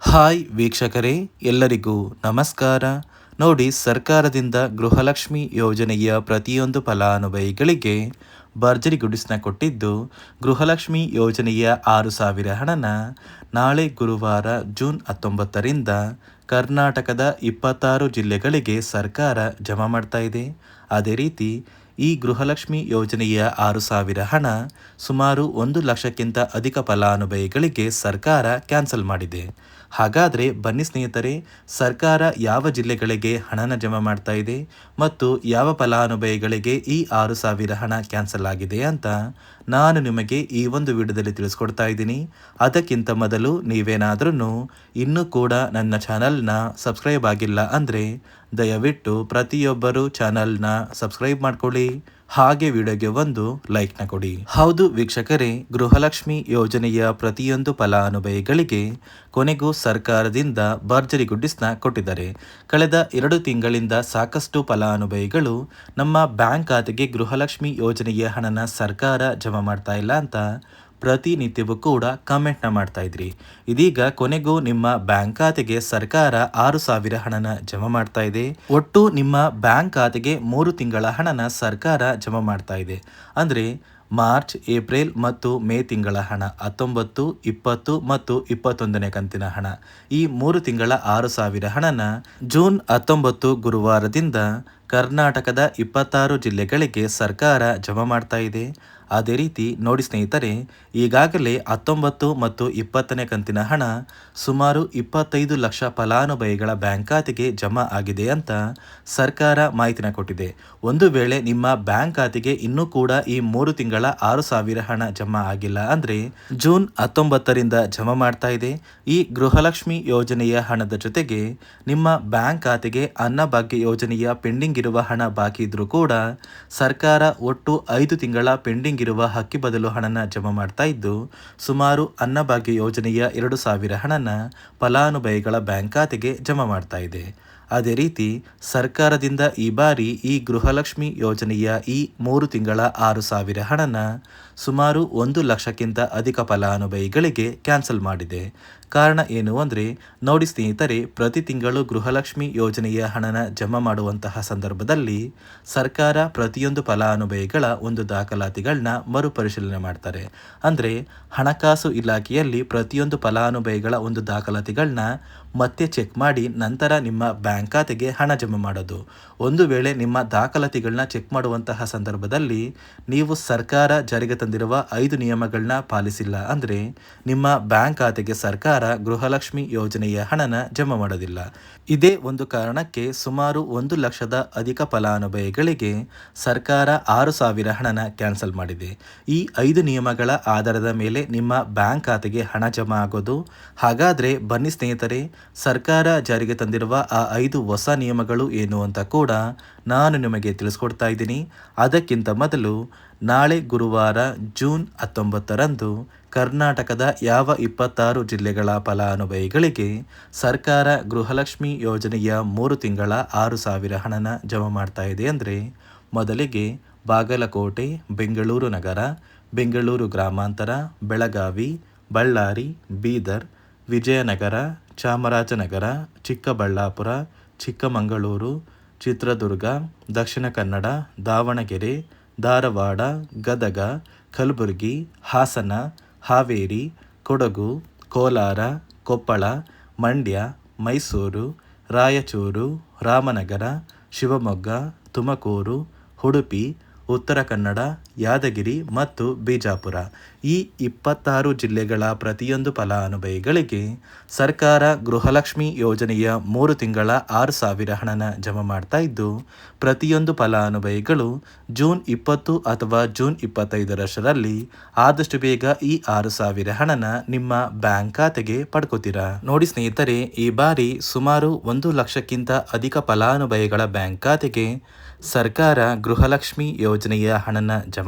Hi ವೀಕ್ಷಕರೇ, ಎಲ್ಲರಿಗೂ ನಮಸ್ಕಾರ. ನೋಡಿ, ಸರ್ಕಾರದಿಂದ ಗೃಹಲಕ್ಷ್ಮಿ ಯೋಜನೆಯ ಪ್ರತಿಯೊಂದು ಫಲಾನುಭವಿಗಳಿಗೆ ಭರ್ಜರಿ ಗುಡಿಸ್ನ ಕೊಟ್ಟಿದ್ದು, ಗೃಹಲಕ್ಷ್ಮಿ ಯೋಜನೆಯ ಆರು ಸಾವಿರ ಹಣನ ನಾಳೆ ಗುರುವಾರ ಜೂನ್ ಹತ್ತೊಂಬತ್ತರಿಂದ ಕರ್ನಾಟಕದ ಇಪ್ಪತ್ತಾರು ಜಿಲ್ಲೆಗಳಿಗೆ ಸರ್ಕಾರ ಜಮಾ ಮಾಡ್ತಾ ಇದೆ. ಅದೇ ರೀತಿ, ಈ ಗೃಹಲಕ್ಷ್ಮಿ ಯೋಜನೆಯ ಆರು ಸಾವಿರ ಹಣ ಸುಮಾರು ಒಂದು ಲಕ್ಷಕ್ಕಿಂತ ಅಧಿಕ ಫಲಾನುಭವಿಗಳಿಗೆ ಸರ್ಕಾರ ಕ್ಯಾನ್ಸಲ್ ಮಾಡಿದೆ. ಹಾಗಾದರೆ ಬನ್ನಿ ಸ್ನೇಹಿತರೆ, ಸರ್ಕಾರ ಯಾವ ಜಿಲ್ಲೆಗಳಿಗೆ ಹಣನ ಜಮಾ ಮಾಡ್ತಾ ಇದೆ ಮತ್ತು ಯಾವ ಫಲಾನುಭವಿಗಳಿಗೆ ಈ ಆರು ಸಾವಿರ ಹಣ ಕ್ಯಾನ್ಸಲ್ ಆಗಿದೆ ಅಂತ ನಾನು ನಿಮಗೆ ಈ ಒಂದು ವಿಡಿಯೋದಲ್ಲಿ ತಿಳಿಸ್ಕೊಡ್ತಾ ಇದ್ದೀನಿ. ಅದಕ್ಕಿಂತ ಮೊದಲು ನೀವೇನಾದ್ರೂ ಇನ್ನೂ ಕೂಡ ನನ್ನ ಚಾನಲ್ನ ಸಬ್ಸ್ಕ್ರೈಬ್ ಆಗಿಲ್ಲ ಅಂದರೆ ದಯವಿಟ್ಟು ಪ್ರತಿಯೊಬ್ಬರು ಚಾನಲ್ನ ಸಬ್ಸ್ಕ್ರೈಬ್ ಮಾಡ್ಕೊಳ್ಳಿ. ಹಾಗೆ ವಿಡಿಯೋಗೆ ಒಂದು ಲೈಕ್ನ ಕೊಡಿ. ಹೌದು ವೀಕ್ಷಕರೇ, ಗೃಹಲಕ್ಷ್ಮಿ ಯೋಜನೆಯ ಪ್ರತಿಯೊಂದು ಫಲಾನುಭವಿಗಳಿಗೆ ಕೊನೆಗೂ ಸರ್ಕಾರದಿಂದ ಭರ್ಜರಿ ಗುಡ್ಡಿಸ್ನ ಕೊಟ್ಟಿದ್ದಾರೆ. ಕಳೆದ ಎರಡು ತಿಂಗಳಿಂದ ಸಾಕಷ್ಟು ಫಲಾನುಭವಿಗಳು ನಮ್ಮ ಬ್ಯಾಂಕ್ ಖಾತೆಗೆ ಗೃಹಲಕ್ಷ್ಮಿ ಯೋಜನೆಯ ಹಣನ ಸರ್ಕಾರ ಜಮಾ ಮಾಡ್ತಾ ಇಲ್ಲ ಅಂತ ಪ್ರತಿನಿತ್ಯವೂ ಕೂಡ ಕಮೆಂಟ್ನ ಮಾಡ್ತಾ ಇದ್ರಿ. ಇದೀಗ ಕೊನೆಗೂ ನಿಮ್ಮ ಬ್ಯಾಂಕ್ ಖಾತೆಗೆ ಸರ್ಕಾರ ಆರು ಸಾವಿರ ಹಣನ ಜಮಾ ಮಾಡ್ತಾ ಇದೆ. ಒಟ್ಟು ನಿಮ್ಮ ಬ್ಯಾಂಕ್ ಖಾತೆಗೆ ಮೂರು ತಿಂಗಳ ಹಣನ ಸರ್ಕಾರ ಜಮಾ ಮಾಡ್ತಾ ಇದೆ. ಅಂದರೆ ಮಾರ್ಚ್, ಏಪ್ರಿಲ್ ಮತ್ತು ಮೇ ತಿಂಗಳ ಹಣ, ಹತ್ತೊಂಬತ್ತು, ಇಪ್ಪತ್ತು ಮತ್ತು ಇಪ್ಪತ್ತೊಂದನೇ ಕಂತಿನ ಹಣ. ಈ ಮೂರು ತಿಂಗಳ ಆರು ಸಾವಿರ ಹಣನ ಜೂನ್ ಹತ್ತೊಂಬತ್ತು ಗುರುವಾರದಿಂದ ಕರ್ನಾಟಕದ ಇಪ್ಪತ್ತಾರು ಜಿಲ್ಲೆಗಳಿಗೆ ಸರ್ಕಾರ ಜಮಾ ಮಾಡ್ತಾ ಇದೆ. ಅದೇ ರೀತಿ ನೋಡಿ ಸ್ನೇಹಿತರೆ, ಈಗಾಗಲೇ ಹತ್ತೊಂಬತ್ತು ಮತ್ತು ಇಪ್ಪತ್ತನೇ ಕಂತಿನ ಹಣ ಸುಮಾರು ಇಪ್ಪತ್ತೈದು ಲಕ್ಷ ಫಲಾನುಭವಿಗಳ ಬ್ಯಾಂಕ್ ಖಾತೆಗೆ ಜಮಾ ಆಗಿದೆ ಅಂತ ಸರ್ಕಾರ ಮಾಹಿತಿನ ಕೊಟ್ಟಿದೆ. ಒಂದು ವೇಳೆ ನಿಮ್ಮ ಬ್ಯಾಂಕ್ ಖಾತೆಗೆ ಇನ್ನೂ ಕೂಡ ಈ ಮೂರು ತಿಂಗಳ ಆರು ಸಾವಿರ ಹಣ ಜಮಾ ಆಗಿಲ್ಲ ಅಂದರೆ ಜೂನ್ ಹತ್ತೊಂಬತ್ತರಿಂದ ಜಮಾ ಮಾಡ್ತಾ ಇದೆ. ಈ ಗೃಹಲಕ್ಷ್ಮಿ ಯೋಜನೆಯ ಹಣದ ಜೊತೆಗೆ ನಿಮ್ಮ ಬ್ಯಾಂಕ್ ಖಾತೆಗೆ ಅನ್ನಭಾಗ್ಯ ಯೋಜನೆಯ ಪೆಂಡಿಂಗ್ ಇರುವ ಹಣ ಬಾಕಿ ಇದ್ರೂ ಕೂಡ ಸರ್ಕಾರ ಒಟ್ಟು ಐದು ತಿಂಗಳ ಪೆಂಡಿಂಗ್ ಇರುವ ಹಕ್ಕಿ ಬದಲು ಹಣನ ಜಮಾ ಮಾಡ್ತಾ ಇದ್ದು, ಸುಮಾರು ಅನ್ನಭಾಗ್ಯ ಯೋಜನೆಯ ಎರಡು ಸಾವಿರ ಹಣನ ಫಲಾನುಭವಿಗಳ ಬ್ಯಾಂಕ್ ಖಾತೆಗೆ ಜಮಾ ಮಾಡ್ತಾ ಇದೆ. ಅದೇ ರೀತಿ, ಸರ್ಕಾರದಿಂದ ಈ ಬಾರಿ ಈ ಗೃಹಲಕ್ಷ್ಮಿ ಯೋಜನೆಯ ಈ ಮೂರು ತಿಂಗಳ ಆರು ಸಾವಿರ ಹಣನ ಸುಮಾರು ಒಂದು ಲಕ್ಷಕ್ಕಿಂತ ಅಧಿಕ ಫಲಾನುಭವಿಗಳಿಗೆ ಕ್ಯಾನ್ಸಲ್ ಮಾಡಿದೆ. ಕಾರಣ ಏನು ಅಂದರೆ, ನೋಡಿ ಸ್ನೇಹಿತರೆ, ಪ್ರತಿ ತಿಂಗಳು ಗೃಹಲಕ್ಷ್ಮಿ ಯೋಜನೆಯ ಹಣನ ಜಮಾ ಮಾಡುವಂತಹ ಸಂದರ್ಭದಲ್ಲಿ ಸರ್ಕಾರ ಪ್ರತಿಯೊಂದು ಫಲಾನುಭವಿಗಳ ಒಂದು ದಾಖಲಾತಿಗಳನ್ನ ಮರುಪರಿಶೀಲನೆ ಮಾಡ್ತಾರೆ. ಅಂದರೆ, ಹಣಕಾಸು ಇಲಾಖೆಯಲ್ಲಿ ಪ್ರತಿಯೊಂದು ಫಲಾನುಭವಿಗಳ ಒಂದು ದಾಖಲಾತಿಗಳನ್ನ ಮತ್ತೆ ಚೆಕ್ ಮಾಡಿ ನಂತರ ನಿಮ್ಮ ಬ್ಯಾಂಕ್ ಖಾತೆಗೆ ಹಣ ಜಮಾ ಮಾಡೋದು. ಒಂದು ವೇಳೆ ನಿಮ್ಮ ದಾಖಲಾತಿಗಳನ್ನ ಚೆಕ್ ಮಾಡುವಂತಹ ಸಂದರ್ಭದಲ್ಲಿ ನೀವು ಸರ್ಕಾರ ಜಾರಿಗೆ ತಂದಿರುವ ಐದು ನಿಯಮಗಳನ್ನ ಪಾಲಿಸಿಲ್ಲ ಅಂದರೆ, ನಿಮ್ಮ ಬ್ಯಾಂಕ್ ಖಾತೆಗೆ ಸರ್ಕಾರ ಗೃಹಲಕ್ಷ್ಮಿ ಯೋಜನೆಯ ಹಣನ ಜಮಾ ಮಾಡೋದಿಲ್ಲ. ಇದೇ ಒಂದು ಕಾರಣಕ್ಕೆ ಸುಮಾರು ಒಂದು ಲಕ್ಷದ ಅಧಿಕ ಫಲಾನುಭವಿಗಳಿಗೆ ಸರ್ಕಾರ ಆರು ಸಾವಿರ ಹಣನ ಕ್ಯಾನ್ಸಲ್ ಮಾಡಿದೆ. ಈ ಐದು ನಿಯಮಗಳ ಆಧಾರದ ಮೇಲೆ ನಿಮ್ಮ ಬ್ಯಾಂಕ್ ಖಾತೆಗೆ ಹಣ ಜಮಾ ಆಗೋದು. ಹಾಗಾದರೆ ಬನ್ನಿ ಸ್ನೇಹಿತರೆ, ಸರ್ಕಾರ ಜಾರಿಗೆ ತಂದಿರುವ ಆ ಐದು ಹೊಸ ನಿಯಮಗಳು ಏನು ಅಂತ ಕೂಡ ನಾನು ನಿಮಗೆ ತಿಳಿಸ್ಕೊಡ್ತಾ ಇದ್ದೀನಿ. ಅದಕ್ಕಿಂತ ಮೊದಲು ನಾಳೆ ಗುರುವಾರ ಜೂನ್ ಹತ್ತೊಂಬತ್ತರಂದು ಕರ್ನಾಟಕದ ಯಾವ ಇಪ್ಪತ್ತಾರು ಜಿಲ್ಲೆಗಳ ಫಲಾನುಭವಿಗಳಿಗೆ ಸರ್ಕಾರ ಗೃಹಲಕ್ಷ್ಮಿ ಯೋಜನೆಯ ಮೂರು ತಿಂಗಳ ಆರು ಸಾವಿರ ಹಣನ ಜಮಾ ಮಾಡ್ತಾ ಇದೆ ಅಂದರೆ ಮೊದಲಿಗೆ ಬಾಗಲಕೋಟೆ, ಬೆಂಗಳೂರು ನಗರ, ಬೆಂಗಳೂರು ಗ್ರಾಮಾಂತರ, ಬೆಳಗಾವಿ, ಬಳ್ಳಾರಿ, ಬೀದರ್, ವಿಜಯನಗರ, ಚಾಮರಾಜನಗರ, ಚಿಕ್ಕಬಳ್ಳಾಪುರ, ಚಿಕ್ಕಮಗಳೂರು, ಚಿತ್ರದುರ್ಗ, ದಕ್ಷಿಣ ಕನ್ನಡ, ದಾವಣಗೆರೆ ಧಾರವಾಡ, ಗದಗ, ಕಲಬುರಗಿ, ಹಾಸನ, ಹಾವೇರಿ, ಕೊಡಗು, ಕೋಲಾರ, ಕೊಪ್ಪಳ, ಮಂಡ್ಯ, ಮೈಸೂರು, ರಾಯಚೂರು, ರಾಮನಗರ, ಶಿವಮೊಗ್ಗ, ತುಮಕೂರು, ಉಡುಪಿ, ಉತ್ತರ ಕನ್ನಡ ಯಾದಗಿರಿ ಮತ್ತು ಬಿಜಾಪುರ. ಈ ಇಪ್ಪತ್ತಾರು ಜಿಲ್ಲೆಗಳ ಪ್ರತಿಯೊಂದು ಫಲಾನುಭವಿಗಳಿಗೆ ಸರ್ಕಾರ ಗೃಹಲಕ್ಷ್ಮಿ ಯೋಜನೆಯ ಮೂರು ತಿಂಗಳ ಆರು ಸಾವಿರ ಹಣನ ಜಮಾ ಮಾಡ್ತಾ ಇದ್ದು, ಪ್ರತಿಯೊಂದು ಫಲಾನುಭವಿಗಳು ಜೂನ್ ಇಪ್ಪತ್ತು ಅಥವಾ ಜೂನ್ ಇಪ್ಪತ್ತೈದರಷ್ಟರಲ್ಲಿ ಆದಷ್ಟು ಬೇಗ ಈ ಆರು ಸಾವಿರ ಹಣನ ನಿಮ್ಮ ಬ್ಯಾಂಕ್ ಖಾತೆಗೆ ಪಡ್ಕೋತೀರಾ? ನೋಡಿ ಸ್ನೇಹಿತರೆ, ಈ ಬಾರಿ ಸುಮಾರು ಒಂದು ಲಕ್ಷಕ್ಕಿಂತ ಅಧಿಕ ಫಲಾನುಭವಿಗಳ ಬ್ಯಾಂಕ್ ಖಾತೆಗೆ ಸರ್ಕಾರ ಗೃಹಲಕ್ಷ್ಮಿ ಯೋಜನೆಯ ಹಣನ ಜಮಾ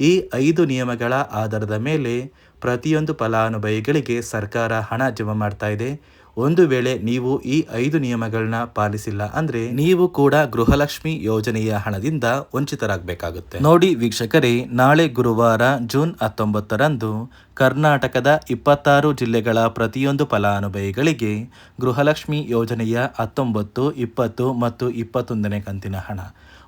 ಈ ಐದು ನಿಯಮಗಳ ಆಧಾರದ ಮೇಲೆ ಪ್ರತಿಯೊಂದು ಫಲಾನುಭವಿಗಳಿಗೆ ಸರ್ಕಾರ ಹಣ ಜಮಾ ಮಾಡ್ತಾ ಇದೆ. ಒಂದು ವೇಳೆ ನೀವು ಈ ಐದು ನಿಯಮಗಳನ್ನ ಪಾಲಿಸಿಲ್ಲ ಅಂದ್ರೆ ನೀವು ಕೂಡ ಗೃಹಲಕ್ಷ್ಮಿ ಯೋಜನೆಯ ಹಣದಿಂದ ವಂಚಿತರಾಗಬೇಕಾಗುತ್ತೆ. ನೋಡಿ ವೀಕ್ಷಕರೇ, ನಾಳೆ ಗುರುವಾರ ಜೂನ್ ಹತ್ತೊಂಬತ್ತರಂದು ಕರ್ನಾಟಕದ ಇಪ್ಪತ್ತಾರು ಜಿಲ್ಲೆಗಳ ಪ್ರತಿಯೊಂದು ಫಲಾನುಭವಿಗಳಿಗೆ ಗೃಹಲಕ್ಷ್ಮಿ ಯೋಜನೆಯ ಹತ್ತೊಂಬತ್ತು, ಇಪ್ಪತ್ತು ಮತ್ತು ಇಪ್ಪತ್ತೊಂದನೇ ಕಂತಿನ ಹಣ.